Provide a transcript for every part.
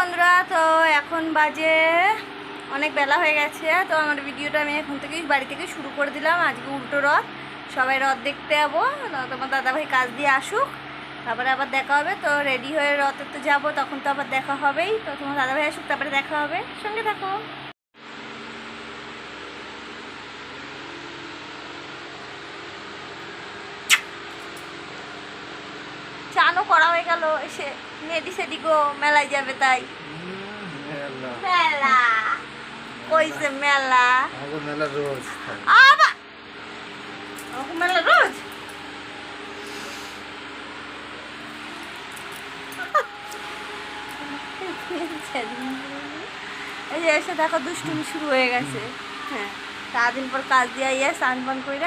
বন্ধুরা, তো এখন বাজে অনেক বেলা হয়ে গেছে, তো আমার ভিডিওটা আমি এখন থেকেই বাড়ি থেকে শুরু করে দিলাম। আজকে উল্টো রথ, সবাই রথ দেখতে যাব তোমার দাদাভাই কাজ দিয়ে আসুক, তারপরে আবার দেখা হবে। তো রেডি হয়ে রথে তো যাব, তখন তো আবার দেখা হবেই। তো তোমার দাদাভাই আসুক, তারপরে দেখা হবে। সঙ্গে দেখো গেল এসে মেডি সেদিকও মেলায় যাবে তাই। মেলা। কইছে মেলা? মেলা রোজ থাকে। মেলা রোজ? এই যে এসে দেখো দুষ্টুমি শুরু হয়ে গেছে। হ্যাঁ সারাদিন পর কাজ দিয়ে ইয়ে স্নান পান করে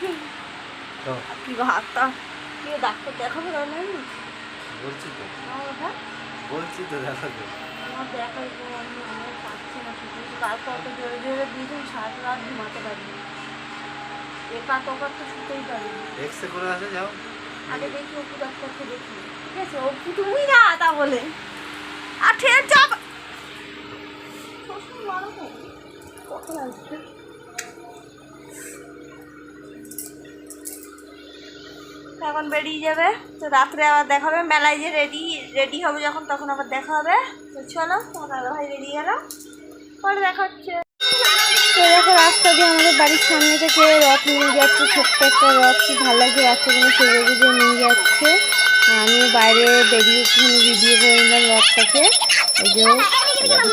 কি হাতটা? কি ডাক্তার দেখাবো না বলছি তো। আমার বলছি তো দেখা তো আমার দেখাই তো আমি পাচ্ছি না তারপর তো জোরে জোরে দিয়েছেন সারা রাত ঘুমাতে পারিনি। এপাক ওপাক তো শুতেই পারিনি। এক্সরে করে আসে যাও। আগে দেখি অপু ডাক্তারকে দেখি। ঠিক আছে অপু তুমি না তা বলে আর ঠের যাব শ্বশুর মারো। কখন আসবে? এখন বেরিয়ে যাবে। তো রাত্রে আবার দেখা হবে। মেলায় যে রেডি রেডি হবে যখন, তখন আবার দেখা হবে। তো চলো তোমার ভাই রেডি গেল। পরে দেখা হচ্ছে। তো দেখো, রাস্তা দিয়ে আমাদের বাড়ির সামনে থেকে রথ নিয়ে যাচ্ছে। ছোট্ট একটা রথ। কি ভালো লাগছে বাচ্চাগুলো সেজে গুজে নিয়ে যাচ্ছে। আমি বাইরে বেরিয়ে একটুখানি ভিডিও করে নিলাম রথটাকে। এই যে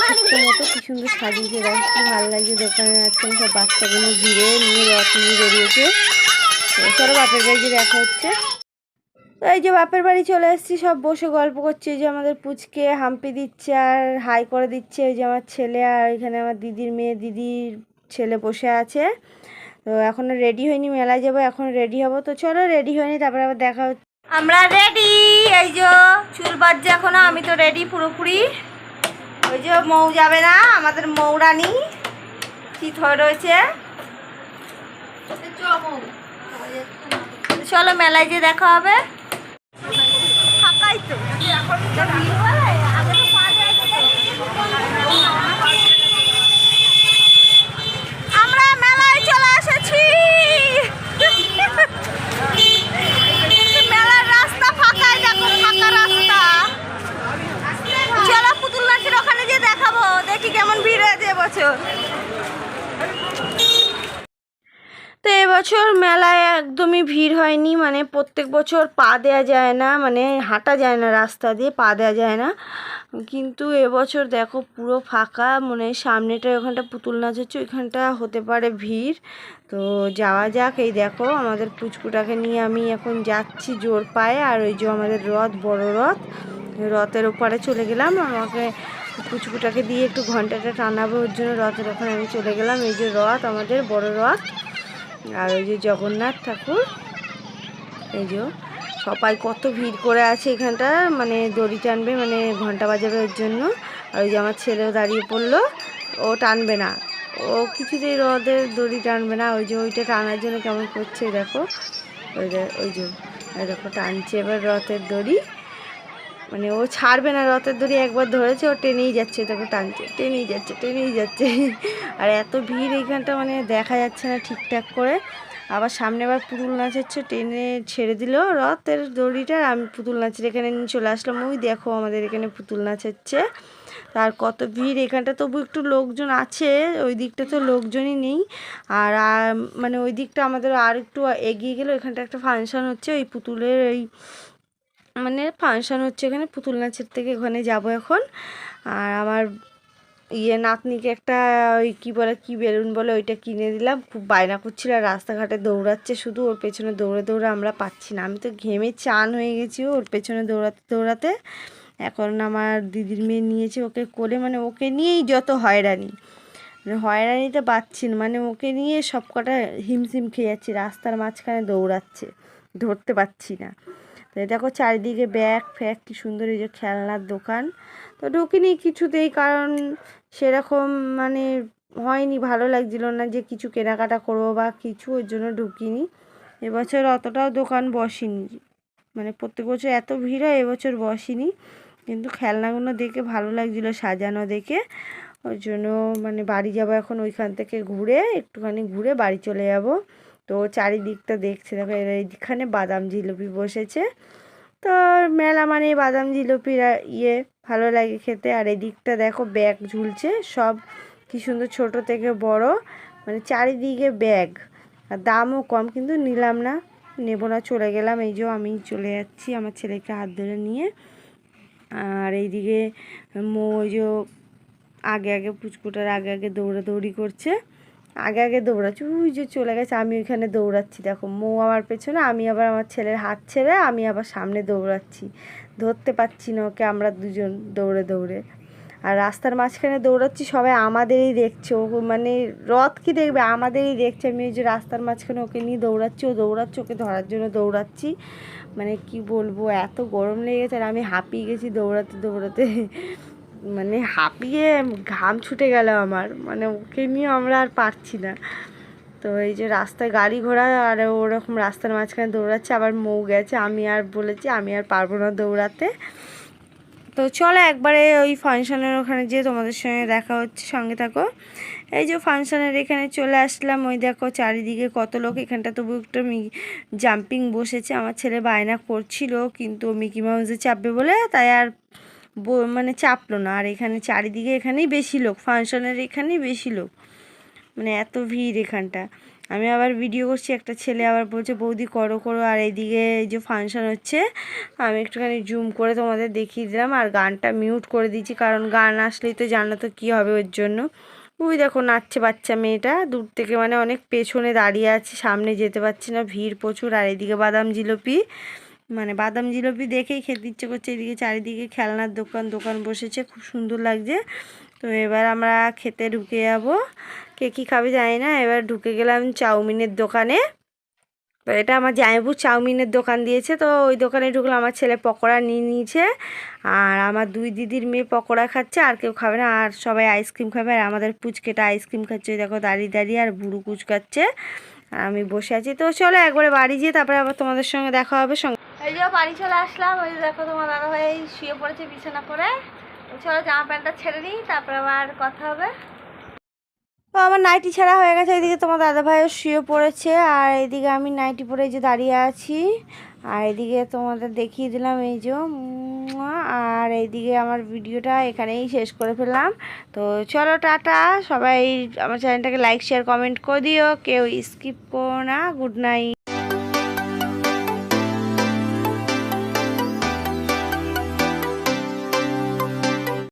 ছোট্ট মতো কি সুন্দর সাজিয়েছে রথ। কি ভালো লাগছে দোকানে আছে সব বাচ্চাগুলো ঘিরে নিয়ে রথ নিয়ে বেরিয়েছে। চলো বাপের বাড়ি দেখা হচ্ছে। তো এই যে বাপের বাড়ি চলে এসেছি সব বসে গল্প করছে। এই যে আমাদের পুচকে হাম্পি দিচ্ছে আর হাই করে দিচ্ছে। ওই যে আমার ছেলে আর এখানে আমার দিদির মেয়ে দিদির ছেলে বসে আছে। তো এখনও রেডি হয়নি মেলায় যাব এখন রেডি হব। তো চলো রেডি হয়নি তারপরে আবার দেখা হচ্ছে। আমরা রেডি এই যে চুল বাজছে এখনও আমি তো রেডি পুরোপুরি। ওই যে মৌ যাবে না আমাদের মৌরানি। শীত হয়ে রয়েছে। চলো মেলায় যে দেখা হবে ফাঁকাই তো তো ভিড় বলে, আগে তো পাওয়া যায় না। আমরা মেলায় চলে এসেছি মেলার রাস্তা ফাঁকাই দেখো ফাঁকা রাস্তা চলো পুতুল নাচের ওখানে যে দেখাবো দেখি কেমন ভিড় হয়েছে এবছর তো এবছর মেলায় একদমই ভিড় হয়নি মানে প্রত্যেক বছর পা দেওয়া যায় না মানে হাঁটা যায় না রাস্তা দিয়ে, পা দেওয়া যায় না। কিন্তু এবছর দেখো পুরো ফাঁকা মানে সামনেটা ওখানটা পুতুল নাচ হচ্ছে, ওইখানটা হতে পারে ভিড়। তো যাওয়া যাক, এই দেখো আমাদের পুচকুটাকে নিয়ে আমি এখন যাচ্ছি জোর পায়ে, আর ওই যে আমাদের রথ, বড় রথ, রথের ওপারে চলে গেলাম। আমাকে পুচকুটাকে দিয়ে একটু ঘন্টাটা টানাবো, ওর জন্য রথের ওখানে আমি চলে গেলাম। এই যে রথ, আমাদের বড় রথ। আর ওই যে জগন্নাথ ঠাকুর, এই যে সবাই কত ভিড় করে আছে এখানটা মানে দড়ি টানবে মানে ঘণ্টা বাজাবে ওর জন্য। আর ওই যে আমার ছেলেও দাঁড়িয়ে পড়ল, ও টানবে না। ও কিছুতেই রথের দড়ি টানবে না, ওই যে ওইটা টানার জন্য কেমন করছে, দেখো। ওই ওই যে দেখো, টানছে এবার রথের দড়ি। মানে ও ছাড়বে না, রথের দড়ি একবার ধরেছে, ও টেনেই যাচ্ছে দেখো টানছে টেনেই যাচ্ছে টেনেই যাচ্ছে। আর এত ভিড় এইখানটা মানে দেখা যাচ্ছে না ঠিকঠাক করে। আবার সামনে আবার পুতুল নাচ হচ্ছে টেনে ছেড়ে দিল রথের দড়িটা, আর আমি পুতুল নাচের এখানে চলে আসলাম। ওই দেখো আমাদের এখানে পুতুল নাচ হচ্ছে তার কত ভিড় এখানটা তবু একটু লোকজন আছে, ওই দিকটা তো লোকজনই নেই। আর আর মানে ওই দিকটা আমাদের আর একটু এগিয়ে গেলে, এখানটা একটা ফাংশন হচ্ছে, ওই পুতুলের ওই মানে ফাংশান হচ্ছে এখানে পুতুল নাচের থেকে ওখানে যাব এখন। আর আমার ইয়ে নাতনিকে একটা ওই কী বলে, কী বেলুন বলে ওইটা কিনে দিলাম। খুব বায়না করছিল আর রাস্তাঘাটে দৌড়াচ্ছে শুধু, ওর পেছনে দৌড়ে দৌড়ে আমরা পাচ্ছি না। আমি তো ঘেমে চান হয়ে গেছি ওর পেছনে দৌড়াতে দৌড়াতে। এখন আমার দিদির মেয়ে নিয়েছে ওকে কোলে মানে ওকে নিয়েই যত হয়রানি। মানে হয়রানিতে পাচ্ছি না মানে ওকে নিয়ে সব কটা হিমশিম খেয়ে যাচ্ছি, রাস্তার মাঝখানে দৌড়াচ্ছে, ধরতে পারছি না। তো দেখো চারিদিকে ব্যাগ ফ্যাগ কি সুন্দর এই যে খেলনার দোকান। তো ঢুকিনি কিছুতেই কারণ সেরকম মানে হয়নি, ভালো লাগছিল না যে কিছু কেনাকাটা করব বা কিছু, ওর জন্য ঢুকিনি। এবছর অতটাও দোকান বসেনি। মানে প্রত্যেক বছর এত ভিড় হয়, এবছর বসিনি। কিন্তু খেলনাগুলো দেখে ভালো লাগছিল সাজানো দেখে। ওই জন্য মানে বাড়ি যাব এখন ওইখান থেকে ঘুরে, একটুখানি ঘুরে বাড়ি চলে যাব। তো চারিদিকটা দেখছে। দেখো, এরা এইখানে বাদাম জিলিপি বসেছে। তো মেলা মানে বাদাম জিলিপির ইয়ে ভালো লাগে খেতে। আর এদিকটা দেখো, ব্যাগ ঝুলছে। সব কি সুন্দর ছোট থেকে বড়। মানে চারিদিকে ব্যাগ। আর দামও কম, কিন্তু নিলাম না। নেব না, চলে গেলাম। এই যে আমি চলে যাচ্ছি আমার ছেলেকে হাত ধরে নিয়ে। আর এইদিকে মো যে আগে আগে পুচকুটার আগে আগে দৌড়াদৌড়ি করছে। আগে আগে দৌড়াচ্ছি। ওই যে চলে গেছে, আমি ওইখানে দৌড়াচ্ছি। দেখো, মৌ আমার পেছনে, আমি আবার আমার ছেলের হাত ছেড়ে আমি আবার সামনে দৌড়াচ্ছি। ধরতে পারছি না ওকে আমরা দুজন দৌড়ে দৌড়ে। আর রাস্তার মাঝখানে দৌড়াচ্ছি, সবাই আমাদেরই দেখছে। ও মানে রথ কি দেখবে? আমাদেরই দেখছে। আমি ওই যে রাস্তার মাঝখানে ওকে নিয়ে দৌড়াচ্ছি, ও দৌড়াচ্ছে, ওকে ধরার জন্য দৌড়াচ্ছি। মানে কি বলব, এত গরম লেগেছে আর আমি হাঁপিয়ে গেছি দৌড়াতে দৌড়াতে। মানে হাঁপিয়ে ঘাম ছুটে গেল আমার। মানে ওকে নিয়ে আমরা আর পারছি না। তো এই যে রাস্তায় গাড়ি ঘোড়া আর ওরকম রাস্তার মাঝখানে দৌড়াচ্ছে, আবার মৌ গেছে। আমি আর বলেছি, আমি আর পারব না দৌড়াতে। তো চলো একবারে ওই ফাংশনের ওখানে যেয়ে তোমাদের সঙ্গে দেখা হচ্ছে, সঙ্গে থাকো। এই যে ফাংশনের এখানে চলে আসলাম। ওই দেখো চারিদিকে কত লোক। এখানটা তবু একটু মি, জাম্পিং বসেছে। আমার ছেলে বায়না করছিল, কিন্তু মিকি মাউসে চাপবে বলে, তাই আর মানে চাপলো না। আর এখানে চারিদিকে এখানেই বেশি লোক, ফাংশনের এখানেই বেশি লোক। মানে এত ভিড় এখানটা। আমি আবার ভিডিও করছি, একটা ছেলে আবার বলছে, বৌদি, করো করো। আর এইদিকে এই যে ফাংশন হচ্ছে, আমি একটুখানি জুম করে তোমাদের দেখিয়ে দিলাম। আর গানটা মিউট করে দিয়েছি, কারণ গান আসলেই তো জানো তো কী হবে ওর জন্য। ওই দেখো, নাচছে বাচ্চা মেয়েটা। দূর থেকে মানে অনেক পেছনে দাঁড়িয়ে আছে, সামনে যেতে পারছি না, ভিড় প্রচুর। আর এদিকে বাদাম জিলিপি। মানে বাদাম জিলিপি দেখেই খেতে ইচ্ছে করছে, এদিকে চারিদিকে খেলনার দোকান দোকান বসেছে, খুব সুন্দর লাগছে। তো এবার আমরা খেতে ঢুকে যাব। কে কী খাবে জানি না, এবার ঢুকে গেলাম চাউমিনের দোকানে। তো এটা আমার জামাইবু চাউমিনের দোকান দিয়েছে, তো ওই দোকানে ঢুকলাম আমার ছেলে পকোড়া নিয়ে নিয়েছে। আর আমার দুই দিদির মেয়ে পকোড়া খাচ্ছে, আর কেউ খাবে না, আর সবাই আইসক্রিম খাবে, আর আমাদের পুচকেটা আইসক্রিম খাচ্ছে, ওই দেখো দাঁড়িয়ে দাঁড়িয়ে আর বুড়ো কুচকাচ্ছে। আর আমি বসে আছি, তো চলো একবারে বাড়ি যেয়ে তারপরে আবার তোমাদের সঙ্গে দেখা হবে, সঙ্গে এই যে বাড়ি চলে আসলাম ওই দেখো তোমার দাদা ভাই শুয়ে পড়েছে বিছানা করে চলো জামা প্যান্টটা ছেড়ে দিই, তারপরে আবার কথা হবে। তো আমার নাইটি ছাড়া হয়ে গেছে, এদিকে তোমার দাদা ভাইও শুয়ে পড়েছে, আর এদিকে আমি নাইটি পরে যে দাঁড়িয়ে আছি। আর এদিকে তোমাদের দেখিয়ে দিলাম এই যে আর এইদিকে আমার ভিডিওটা এখানেই শেষ করে ফেললাম। তো চলো টাটা, সবাই আমার চ্যানেলটাকে লাইক শেয়ার কমেন্ট করে দিও, কেউ স্কিপ করো না গুড নাইট